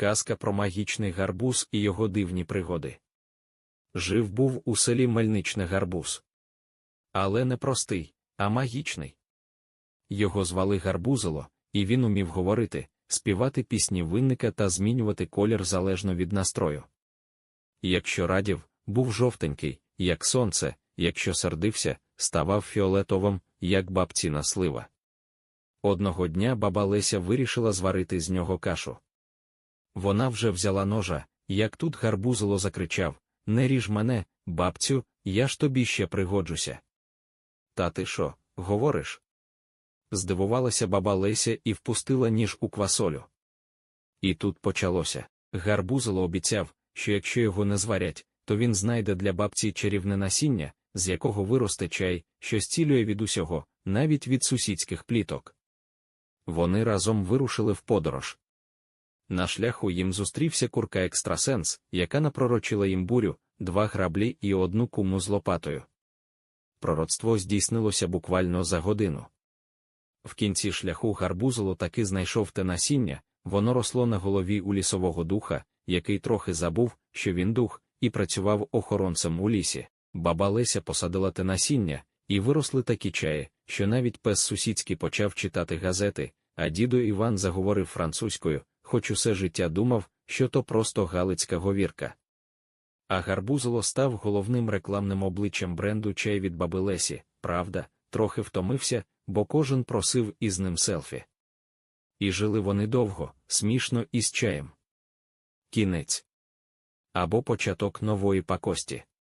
Казка про магічний гарбуз і його дивні пригоди. Жив був у селі Мельничне гарбуз. Але не простий, а магічний. Його звали Гарбузило, і він умів говорити, співати пісні винника та змінювати колір залежно від настрою. Якщо радів, був жовтенький, як сонце, якщо сердився, ставав фіолетовим, як бабціна слива. Одного дня баба Леся вирішила зварити з нього кашу. Вона вже взяла ножа, як тут гарбузило закричав Не ріж мене, бабцю, я ж тобі ще пригоджуся. Та ти що, говориш? Здивувалася баба Леся і впустила ніж у квасолю. І тут почалося. Гарбузило обіцяв, що якщо його не зварять, то він знайде для бабці чарівне насіння, з якого виросте чай, що зцілює від усього, навіть від сусідських пліток. Вони разом вирушили в подорож. На шляху їм зустрівся курка екстрасенс, яка напророчила їм бурю, два граблі і одну куму з лопатою. Пророцтво здійснилося буквально за годину. В кінці шляху гарбузило таки знайшов те насіння, воно росло на голові у лісового духа, який трохи забув, що він дух, і працював охоронцем у лісі. Баба Леся посадила те насіння, і виросли такі чаї, що навіть пес сусідський почав читати газети, а дідо Іван заговорив французькою, хоч усе життя думав, що то просто галицька говірка. А гарбузило став головним рекламним обличчям бренду чай від баби Лесі, правда, трохи втомився, бо кожен просив із ним селфі. І жили вони довго, смішно і з чаєм. Кінець або початок нової пакості.